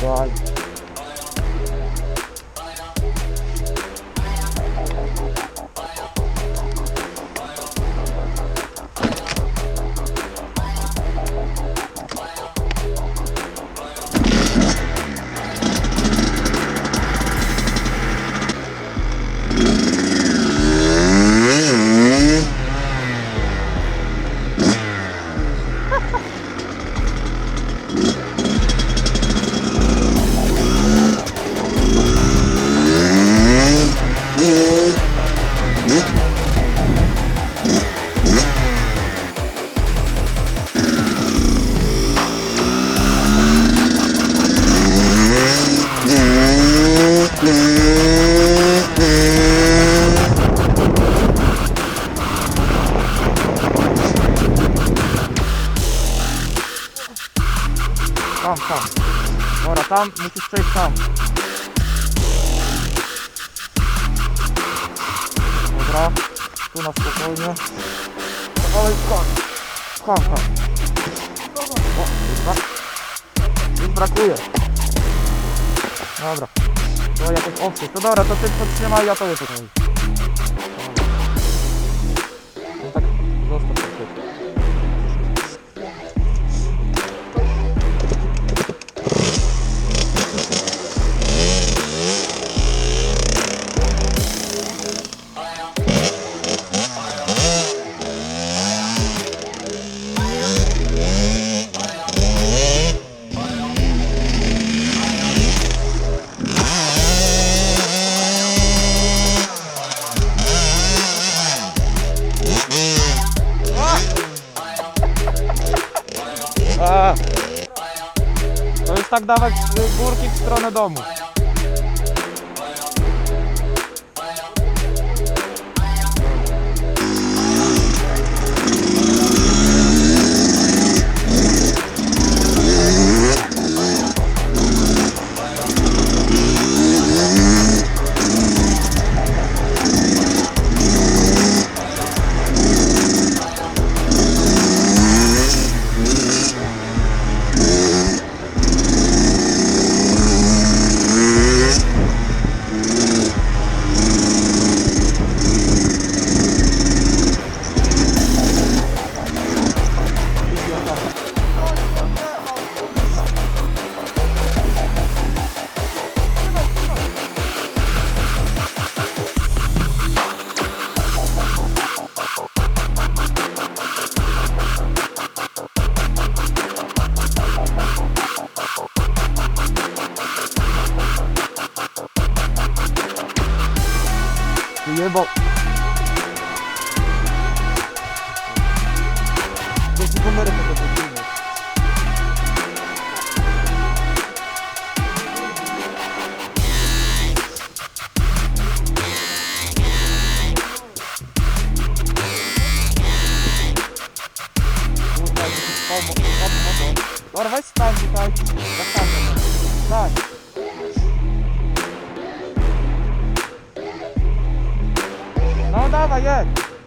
God. Tam, tam. Dobra, tam musisz przejść tam. gra. Tu na spokojnie. Kawałek skok. Haha. No. O, dobra. Już brakuje. Dobra. To jakoś owcy. To dobra, to ty podtrzymaj, ja to tutaj. tak dawać y, górki w stronę domu. cidade aqui, calma, calma, calma. Agora vai cidade de casa, tá? casa. Não dá, Vaiano. É.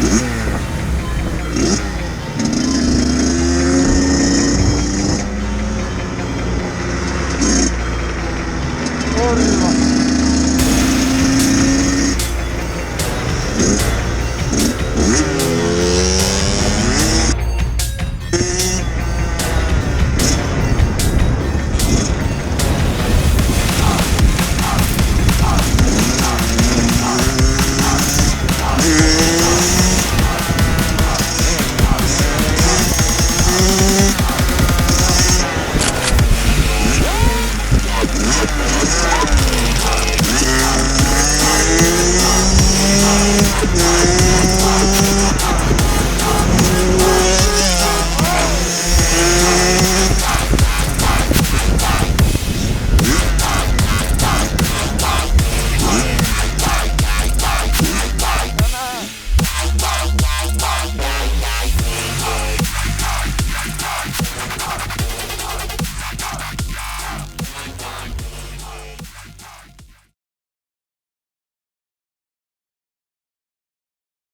Mm-hmm.